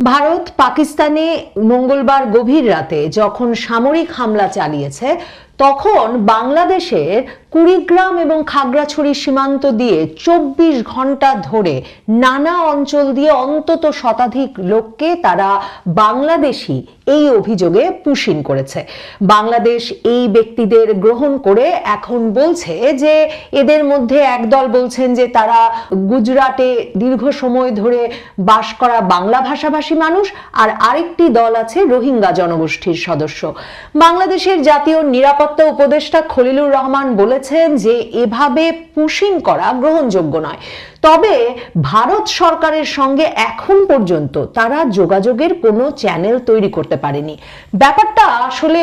ভারত পাকিস্তানে মঙ্গলবার গভীর রাতে যখন সামরিক হামলা চালিয়েছে তখন বাংলাদেশের কুড়িগ্রাম এবং খাগড়াছড়ি সীমান্ত দিয়ে চব্বিশ ঘণ্টা ধরে নানা অঞ্চল দিয়ে অন্তত শতাধিক লোককে তারা বাংলাদেশি এই অভিযোগে পুশিন করেছে। বাংলাদেশ এই ব্যক্তিদের গ্রহণ করে এখন বলছে যে, এদের মধ্যে একদল বলছেন যে, তারা গুজরাটে দীর্ঘ সময় ধরে বাস করা বাংলা ভাষাভাষী মানুষ আর আরেকটি দল আছে রোহিঙ্গা জনগোষ্ঠীর সদস্য। বাংলাদেশের জাতীয় নিরাপত্তা উপদেষ্টা খলিলুর রহমান বলেছেন যে এভাবে পুশিং করা গ্রহণযোগ্য নয়। তবে ভারত সরকারের সঙ্গে এখন পর্যন্ত তারা যোগাযোগের কোনো চ্যানেল তৈরি করতে পারেনি। ব্যাপারটা আসলে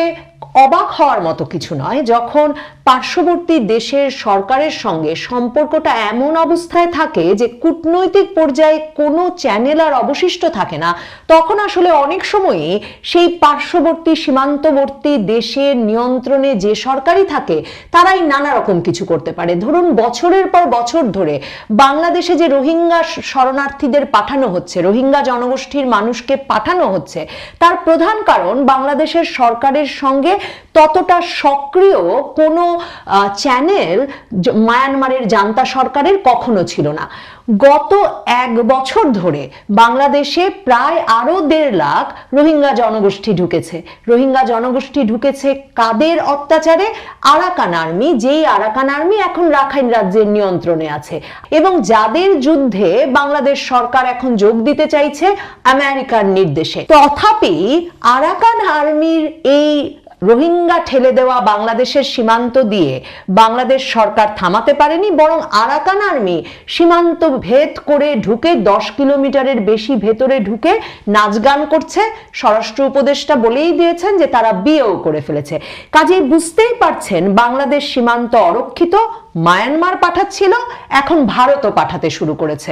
অবাক হওয়ার মতো কিছু নয়, যখন পার্শ্ববর্তী দেশের সরকারের সঙ্গে সম্পর্কটা এমন অবস্থায় থাকে যে কূটনৈতিক পর্যায়ে কোনো চ্যানেল আর অবশিষ্ট থাকে না, তখন আসলে অনেক সময়ই সেই পার্শ্ববর্তী, সীমান্তবর্তী দেশের নিয়ন্ত্রণে যে সরকারই থাকে, তারাই নানা রকম কিছু করতে পারে। ধরুন, বছরের পর বছর ধরে বাংলাদেশে যে রোহিঙ্গা শরণার্থীদের পাঠানো হচ্ছে, রোহিঙ্গা জনগোষ্ঠীর মানুষকে পাঠানো হচ্ছে, তার প্রধান কারণ বাংলাদেশের সরকারের সঙ্গে ততটা সক্রিয় কোনো চ্যানেল মায়ানমারের জান্তা সরকারের কখনো ছিল না। গত এক বছর ধরে বাংলাদেশে প্রায় আরও দেড় লাখ রোহিঙ্গা জনগোষ্ঠী ঢুকেছে। রোহিঙ্গা জনগোষ্ঠী ঢুকেছে কাদের অত্যাচারে? আরাকান আর্মি, যেই আরাকান আর্মি এখন রাখাইন রাজ্যের নিয়ন্ত্রণে আছে। এবং যাদের যুদ্ধে বাংলাদেশ সরকার এখন যোগ দিতে চাইছে, আমেরিকার নির্দেশে। তথাপি আরাকান আর্মির এই রোহিঙ্গা ঠেলে দেওয়া বাংলাদেশের সীমান্ত দিয়ে বাংলাদেশ সরকার থামাতে পারেনি, বরং আরাকান আর্মি সীমান্ত ভেদ করে ঢুকে দশ কিলোমিটারের বেশি ভেতরে ঢুকে নাচ গান করছে। স্বরাষ্ট্র উপদেষ্টা বলেই দিয়েছেন যে তারা বিয়েও করে ফেলেছে। কাজেই বুঝতেই পারছেন বাংলাদেশ সীমান্ত অরক্ষিত মায়ানমার পাঠাচ্ছিল, এখন ভারতও পাঠাতে শুরু করেছে।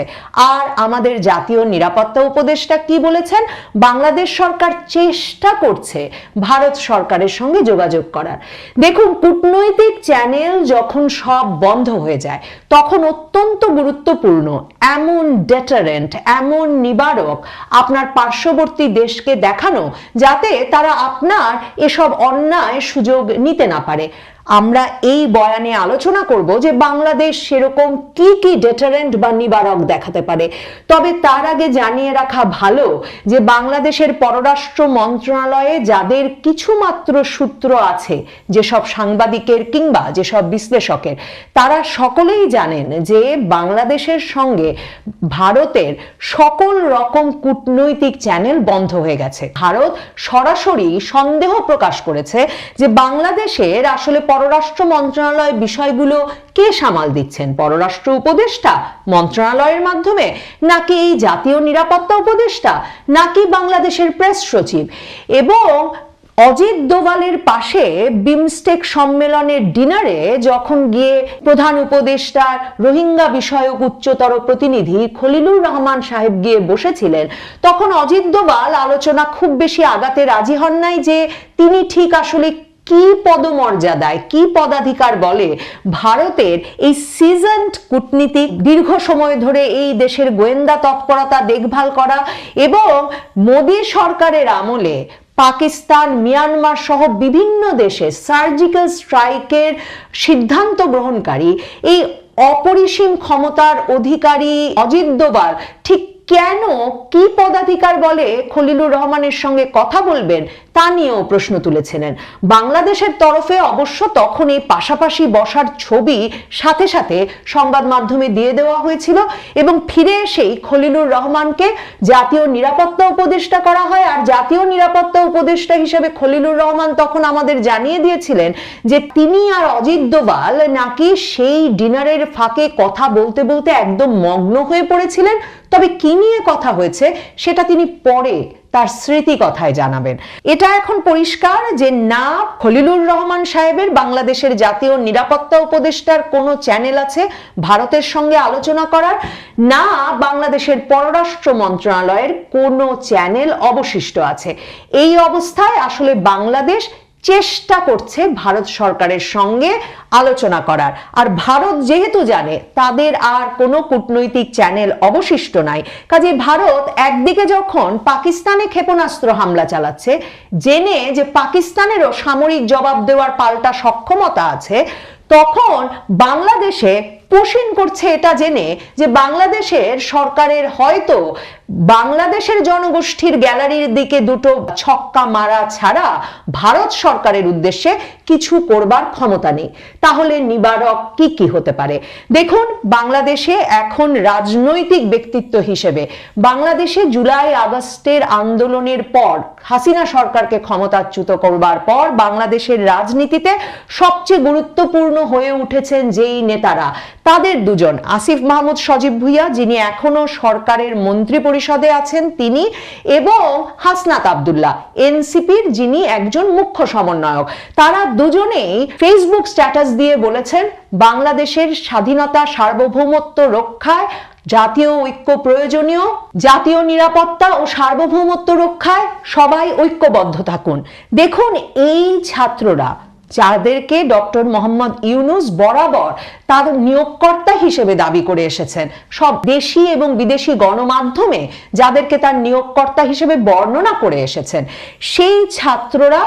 আর আমাদের জাতীয় নিরাপত্তা উপদেষ্টা কি বলেছেন? বাংলাদেশ সরকার চেষ্টা করছে ভারত সরকারের সঙ্গে যোগাযোগ করার। দেখুন, কূটনৈতিক চ্যানেল যখন সব বন্ধ হয়ে যায়, তখন অত্যন্ত গুরুত্বপূর্ণ এমন ডেটারেন্ট এমন নিবারক আপনার পার্শ্ববর্তী দেশকে দেখানো যাতে তারা আপনার এসব অন্যায় সুযোগ নিতে না পারে। আমরা এই বয়ানে আলোচনা করব যে বাংলাদেশ সেরকম কি কি ডেটারেন্ট বা নিবারক দেখাতে পারে। তবে তার আগে জানিয়ে রাখা ভালো যে বাংলাদেশের পররাষ্ট্র মন্ত্রণালয়ে যাদের কিছুমাত্র সূত্র আছে, যেসব সাংবাদিকের কিংবা যেসব বিশ্লেষকের, তারা সকলেই জানেন যে বাংলাদেশের সঙ্গে ভারতের সকল রকম কূটনৈতিক চ্যানেল বন্ধ হয়ে গেছে। ভারত সরাসরি সন্দেহ প্রকাশ করেছে যে বাংলাদেশের আসলে পররাষ্ট্র মন্ত্রণালয় বিষয়গুলো কে সামাল দিচ্ছেন? পররাষ্ট্র উপদেষ্টা মন্ত্রণালয়ের মাধ্যমে? নাকি এই জাতীয় নিরাপত্তা উপদেষ্টা? নাকি বাংলাদেশের প্রেস সচিব? এবং অজিত দোভালের পাশে বিমস্টেক সম্মেলনের ডিনারে যখন গিয়ে প্রধান উপদেষ্টার রোহিঙ্গা বিষয়ক উচ্চতর প্রতিনিধি খলিলুর রহমান সাহেব গিয়ে বসেছিলেন, তখন অজিত দোভাল আলোচনা খুব বেশি আগাতে রাজি হন নাই যে তিনি ঠিক আসলে কি পদমর্যাদায়, কি পদাধিকার বলে ভারতের এই সিজন্ড কূটনীতিক দীর্ঘ সময় ধরে এই দেশের গোয়েন্দা তৎপরতা দেখভাল করা এবং মোদী সরকারের আমলে পাকিস্তান, মিয়ানমার সহ বিভিন্ন দেশে সার্জিক্যাল স্ট্রাইকের সিদ্ধান্ত গ্রহণকারী এই অপরিসীম ক্ষমতার অধিকারী অজিত ঠিক কেন কি পদাধিকার বলে খলিলুর রহমানের সঙ্গে কথা বলবেন তা নিয়েও প্রশ্ন তুলেছিলেন। বাংলাদেশের তরফে অবশ্য তখন এই পাশাপাশি বসার ছবি সাথে সাথে সংবাদ মাধ্যমে দিয়ে দেওয়া হয়েছিল এবং ফিরে এসেই খলিলুর রহমানকে জাতীয় নিরাপত্তা উপদেষ্টা করা হয় আর জাতীয় নিরাপত্তা উপদেষ্টা হিসেবে খলিলুর রহমান তখন আমাদের জানিয়ে দিয়েছিলেন যে তিনি আর অজিত দোভাল নাকি সেই ডিনারের ফাঁকে কথা বলতে বলতে একদম মগ্ন হয়ে পড়েছিলেন। তবে কি নিয়ে কথা হয়েছে, সেটা তিনি পরে তার স্মৃতি কথায় জানাবেন। এটা এখন পরিষ্কার যে না, খলিলুর রহমান সাহেবের বাংলাদেশের জাতীয় নিরাপত্তা উপদেষ্টার কোনো চ্যানেল আছে ভারতের সঙ্গে আলোচনা করার? না, বাংলাদেশের পররাষ্ট্র মন্ত্রণালয়ের কোনো চ্যানেল অবশিষ্ট আছে। এই অবস্থায় আসলে বাংলাদেশ চেষ্টা করছে ভারত সরকারের সঙ্গে আলোচনা করার। আর ভারত যেহেতু জানে, তাদের আর কোনো কূটনৈতিক চ্যানেল অবশিষ্ট নাই। কাজে ভারত একদিকে যখন পাকিস্তানে ক্ষেপণাস্ত্র হামলা চালাচ্ছে, জেনে যে পাকিস্তানেরও সামরিক জবাব দেওয়ার পাল্টা সক্ষমতা আছে, তখন বাংলাদেশে পোষণ করছে এটা জেনে যে বাংলাদেশের সরকারের হয়তো বাংলাদেশের জনগোষ্ঠীর গ্যালারির দিকে দুটো ছক্কা মারা ছাড়া ভারত সরকারের উদ্দেশ্যে কিছু করবার ক্ষমতা নেই। তাহলে নিবারক কি কি হতে পারে? দেখুন, বাংলাদেশে এখন রাজনৈতিক ব্যক্তিত্ব হিসেবে বাংলাদেশে জুলাই আগস্টের আন্দোলনের পর হাসিনা সরকারকে ক্ষমতাচ্যুত করবার পর বাংলাদেশের রাজনীতিতে সবচেয়ে গুরুত্বপূর্ণ হয়ে উঠেছেন যেই নেতারা, তাদের দুজন। আসিফ মাহমুদ সজীব ভুইয়া, যিনি এখনও সরকারের মন্ত্রী পরিষদে আছেন তিনি, এবং হাসনাত আবদুল্লাহ, এনসিপির যিনি একজন মুখ্য সমন্বয়ক। তারা দুজনেই ফেসবুক স্ট্যাটাস দিয়ে বলেছেন, বাংলাদেশের স্বাধীনতা সার্বভৌমত্ব রক্ষায়, জাতীয় ঐক্য প্রয়োজনীয়, জাতীয় নিরাপত্তা ও সার্বভৌমত্ব রক্ষায় সবাই ঐক্যবদ্ধ থাকুন। দেখুন এই ছাত্ররা, যাদেরকে ডক্টর মোহাম্মদ ইউনুস বরাবর তার নিয়োগকর্তা হিসেবে দাবি করে এসেছেন, সব দেশি এবং বিদেশি গণমাধ্যমে যাদেরকে তার নিয়োগকর্তা হিসেবে বর্ণনা করে এসেছেন, সেই ছাত্ররা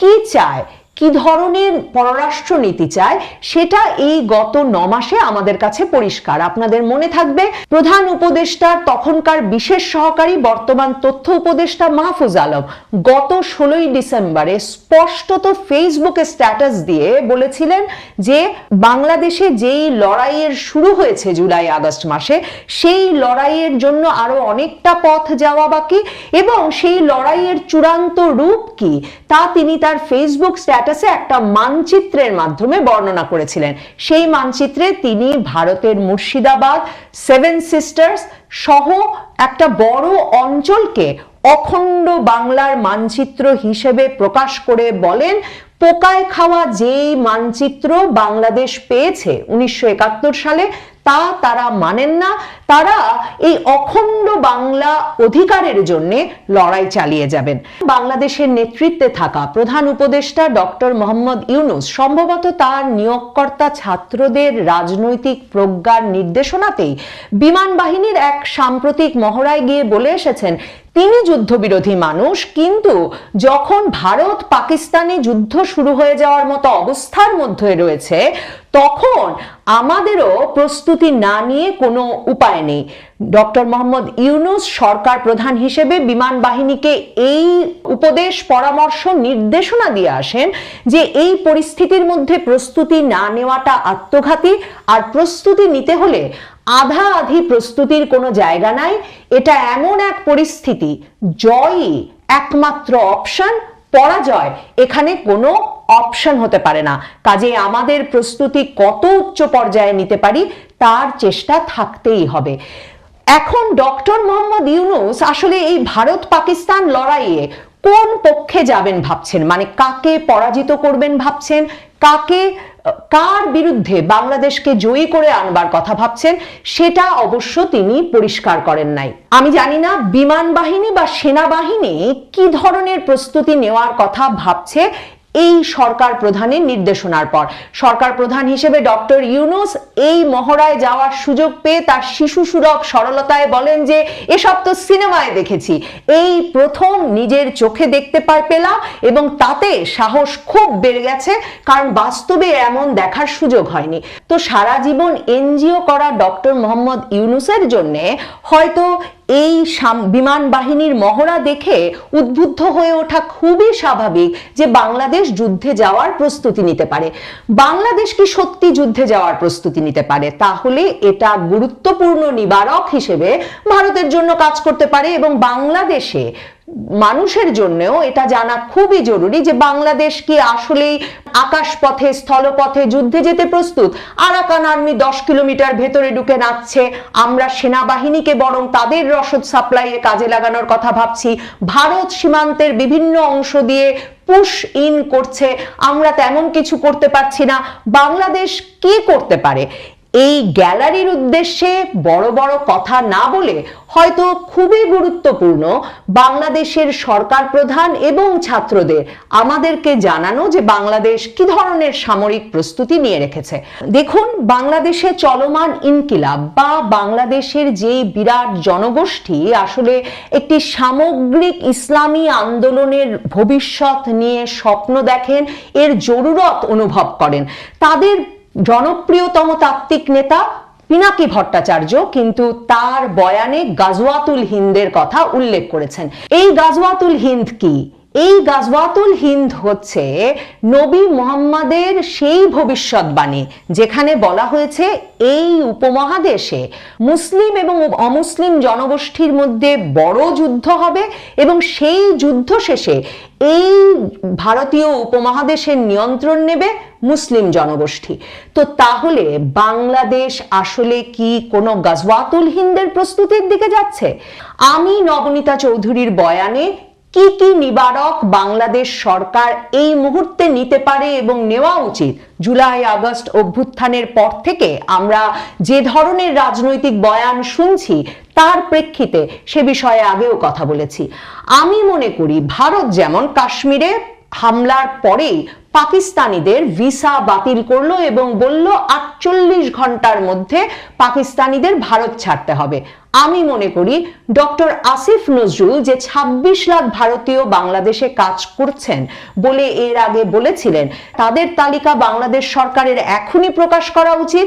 কি চায়? কি ধরনের পররাষ্ট্র নীতি চায়, সেটা এই গত ন মাসে আমাদের কাছে পরিষ্কার। আপনাদের মনে থাকবে, প্রধান উপদেষ্টার তখনকার বিশেষ সহকারী, বর্তমান তথ্য উপদেষ্টা মাহফুজ আলম গত ষোলোই ডিসেম্বরে স্পষ্টত ফেসবুকে স্ট্যাটাস দিয়ে বলেছিলেন যে, বাংলাদেশে যেই লড়াইয়ের শুরু হয়েছে জুলাই আগস্ট মাসে, সেই লড়াইয়ের জন্য আরও অনেকটা পথ যাওয়া বাকি এবং সেই লড়াইয়ের চূড়ান্ত রূপ কি, তা তিনি তার ফেসবুক স্ট্যাটাস স্ট্যাটাসে একটা মানচিত্রের মাধ্যমে বর্ণনা করেছিলেন। সেই মানচিত্রে তিনি ভারতের মুর্শিদাবাদ সেভেন সিস্টার্স সহ একটা বড় অঞ্চলকে অখণ্ড বাংলার মানচিত্র হিসেবে প্রকাশ করে বলেন, পোকায় খাওয়া যেই মানচিত্র বাংলাদেশ পেয়েছে উনিশশো একাত্তর সালে তা তারা মানেন না। তারা এই অখণ্ড বাংলা অধিকারের জন্য লড়াই চালিয়ে যাবেন। বাংলাদেশের নেতৃত্বে থাকা প্রধান উপদেষ্টা ডক্টর মোহাম্মদ ইউনুস সম্ভবত তার নিয়োগকর্তা ছাত্রদের রাজনৈতিক প্রজ্ঞার নির্দেশনাতেই বিমান বাহিনীর এক সাম্প্রতিক মহড়ায় গিয়ে বলে এসেছেন, তিনি যুদ্ধবিরোধী মানুষ, কিন্তু যখন ভারত পাকিস্তানে যুদ্ধ শুরু হয়ে যাওয়ার মতো অবস্থার মধ্যে রয়েছে তখন আমাদেরও প্রস্তুতি না নিয়ে কোনো উপায় নেই। ডক্টর মোহাম্মদ ইউনুস সরকার প্রধান হিসেবে বিমান বাহিনীকে এই উপদেশ, পরামর্শ, নির্দেশনা দিয়ে আসেন যে এই পরিস্থিতির মধ্যে প্রস্তুতি না নেওয়াটা আত্মঘাতী আর প্রস্তুতি নিতে হলে আধা আধি প্রস্তুতির কোনো জায়গা নাই। এটা এমন এক পরিস্থিতি, জয়ই একমাত্র অপশন পরাজয় এখানে কোনো অপশন হতে পারে না। কাজে আমাদের প্রস্তুতি কত উচ্চ পর্যায়ে নিতে পারি, তার চেষ্টা থাকতেই হবে। এখন ডক্টর মোহাম্মদ ইউনুস আসলে এই ভারত পাকিস্তান লড়াইয়ে কোন পক্ষে যাবেন ভাবছেন? মানে কাকে পরাজিত করবেন ভাবছেন? কাকে কার বিরুদ্ধে বাংলাদেশকে জয়ী করে আনবার কথা ভাবছেন, সেটা অবশ্য তিনি পরিষ্কার করেন নাই। আমি জানি না বিমান বাহিনী বা সেনাবাহিনী কি ধরনের প্রস্তুতি নেওয়ার কথা ভাবছে এই সরকার প্রধানের নির্দেশনার পর। সরকার প্রধান হিসেবে ডক্টর ইউনুস এই মহড়ায় যাওয়ার সুযোগ পেয়ে তার শিশু সুরভ সরলতায় বলেন যে, এসব তো সিনেমায় দেখেছি। এই প্রথম নিজের চোখে দেখতে পার পেলাম এবং তাতে সাহস খুব বেড়ে গেছে, কারণ বাস্তবে এমন দেখার সুযোগ হয়নি। তো সারা জীবন এনজিও করা ডক্টর মোহাম্মদ ইউনুসের জন্য হয়তো এই বিমান বাহিনীর মহড়া দেখে উদ্বুদ্ধ হয়ে ওঠা খুবই স্বাভাবিক যে বাংলাদেশ যুদ্ধে যাওয়ার প্রস্তুতি নিতে পারে। বাংলাদেশ কি সত্যি যুদ্ধে যাওয়ার প্রস্তুতি নিতে পারে? তাহলে এটা গুরুত্বপূর্ণ নিবারক হিসেবে ভারতের জন্য কাজ করতে পারে এবং বাংলাদেশে মানুষের জন্যও এটা জানা খুবই জরুরি যে বাংলাদেশ কি আসলেই আকাশপথে, স্থলপথে যুদ্ধে যেতে প্রস্তুত? আরাকান আর্মি দশ কিলোমিটার ভেতরে ঢুকে নাচছে। আমরা সেনাবাহিনীকে বরং তাদের রসদ সাপ্লাইয়ে কাজে লাগানোর কথা ভাবছি। ভারত সীমান্তের বিভিন্ন অংশ দিয়ে পুশ ইন করছে। আমরা তেমন কিছু করতে পারছি না। বাংলাদেশ কি করতে পারে? এই গ্যালারির উদ্দেশ্যে বড় বড় কথা না বলে হয়তো খুবই গুরুত্বপূর্ণ বাংলাদেশের সরকার প্রধান এবং ছাত্রদের আমাদেরকে জানানো যে বাংলাদেশ কি ধরনের সামরিক প্রস্তুতি নিয়ে রেখেছে। দেখুন, বাংলাদেশে চলমান ইনকিলাব বা বাংলাদেশের যে বিরাট জনগোষ্ঠী আসলে একটি সামগ্রিক ইসলামী আন্দোলনের ভবিষ্যৎ নিয়ে স্বপ্ন দেখেন, এর জরুরত অনুভব করেন। তাদের জনপ্রিয়তম তাত্ত্বিক নেতা পিনাকি ভট্টাচার্য কিন্তু তার বয়ানে গাজওয়াতুল হিন্দের কথা উল্লেখ করেছেন। এই গাজওয়াতুল হিন্দ কি? এই গাজওয়াতুল হিন্দ হচ্ছে নবী মোহাম্মদের সেই ভবিষ্যৎবাণী, যেখানে বলা হয়েছে এই উপমহাদেশে মুসলিম এবং অমুসলিম জনগোষ্ঠীর মধ্যে বড় যুদ্ধ হবে এবং সেই যুদ্ধ শেষে এই ভারতীয় উপমহাদেশের নিয়ন্ত্রণ নেবে মুসলিম জনগোষ্ঠী। তো তাহলে বাংলাদেশ আসলে কি কোনো গাজওয়াতুল হিন্দের প্রস্তুতির দিকে যাচ্ছে? আমি নবনীতা চৌধুরীর বয়ানে কি কি নিবারক বাংলাদেশ সরকার এই মুহূর্তে নিতে পারে এবং নেওয়া উচিত? জুলাই, আগস্ট অভ্যুত্থানের পর থেকে আমরা যে ধরনের রাজনৈতিক বয়ান শুনছি, তার প্রেক্ষিতে সে বিষয়ে আগেও কথা বলেছি। আমি মনে করি ভারত যেমন কাশ্মীরে হামলার পরেই পাকিস্তানিদের ভিসা বাতিল করল এবং বলল, আটচল্লিশ ঘণ্টার মধ্যে পাকিস্তানিদের ভারত ছাড়তে হবে। আমি মনে করি ডক্টর আসিফ নজরুল যে ২৬ লাখ ভারতীয় বাংলাদেশে কাজ করছেন বলে এর আগে বলেছিলেন, তাদের তালিকা বাংলাদেশ সরকারের এখনই প্রকাশ করা উচিত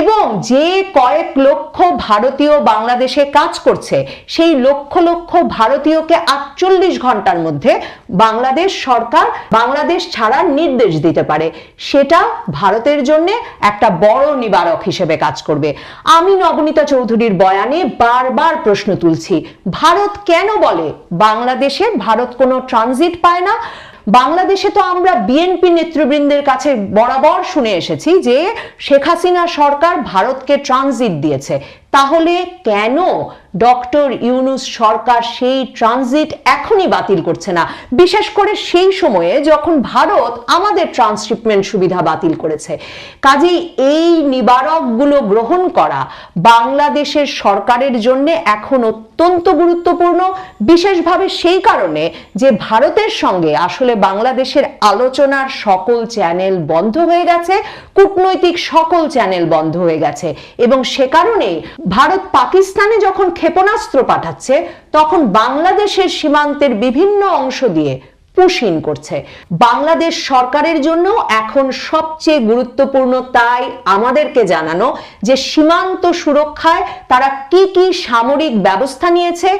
এবং যে কয়েক লক্ষ ভারতীয় বাংলাদেশে কাজ করছে, সেই লক্ষ লক্ষ ভারতীয়কে আটচল্লিশ ঘণ্টার মধ্যে বাংলাদেশ সরকার বাংলাদেশ ছাড়ার নির্দেশ দিতে পারে। সেটা ভারতের জন্য একটা বড় নিবারক হিসেবে কাজ করবে। আমি নবনীতা চৌধুরীর বয়ানে বারবার প্রশ্ন তুলছি, ভারত কেন বলে? বাংলাদেশে ভারত কোনো ট্রানজিট পায় না। বাংলাদেশে তো আমরা বিএনপি নেতৃবৃন্দের কাছে বরাবর শুনে এসেছি যে শেখ হাসিনা সরকার ভারতকে ট্রানজিট দিয়েছে। তাহলে কেন ডক্টর ইউনুস সরকার সেই ট্রানজিট এখনই বাতিল করছে না? বিশেষ করে সেই সময়ে যখন ভারত আমাদের ট্রান্সশিপমেন্ট সুবিধা বাতিল করেছে। কাজেই এই নিবারকগুলো গ্রহণ করা বাংলাদেশের সরকারের জন্য এখন অত্যন্ত গুরুত্বপূর্ণ। বিশেষভাবে সেই কারণে যে ভারতের সঙ্গে আসলে বাংলাদেশের আলোচনার সকল চ্যানেল বন্ধ হয়ে গেছে, কূটনৈতিক সকল চ্যানেল বন্ধ হয়ে গেছে এবং সে কারণে ভারত পাকিস্তানে যখন ক্ষেপণাস্ত্র পাঠাচ্ছে, তখন বাংলাদেশের সীমান্তের বিভিন্ন অংশ দিয়ে পুশিন করছে। বাংলাদেশ সরকারের জন্য এখন সবচেয়ে গুরুত্বপূর্ণ তাই আমাদেরকে জানানো যে সীমান্ত সুরক্ষায় তারা কি কি সামরিক ব্যবস্থা নিয়েছে।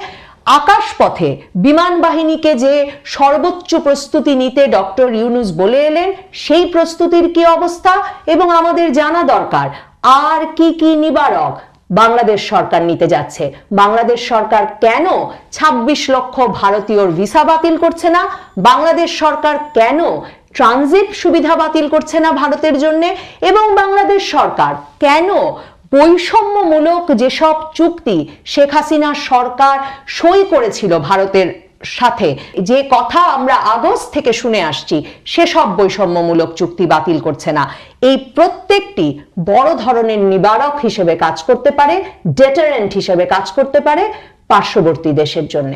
আকাশপথে বিমান বাহিনীকে যে সর্বোচ্চ প্রস্তুতি নিতে ডক্টর ইউনুস বলে এলেন, সেই প্রস্তুতির কি অবস্থা? এবং আমাদের জানা দরকার, আর কি কি নিবারক বাংলাদেশ সরকার নিতে যাচ্ছে। বাংলাদেশ সরকার কেন ২৬ লক্ষ ভারতীয়র ভিসা বাতিল করছে না? বাংলাদেশ সরকার কেন ট্রানজিট সুবিধা বাতিল করছে না ভারতের জন্য? এবং বাংলাদেশ সরকার কেন বৈষম্যমূলক যেসব চুক্তি শেখ হাসিনা সরকার সই করেছিল ভারতের সাথে। যে কথা আমরা আগস্ট থেকে শুনে আসছি, সেসব বৈষম্যমূলক চুক্তি বাতিল করছে না। এই প্রত্যেকটি বড় ধরনের নিবারক হিসেবে কাজ করতে পারে ডেটারেন্ট হিসেবে কাজ করতে পারে পার্শ্ববর্তী দেশের জন্য।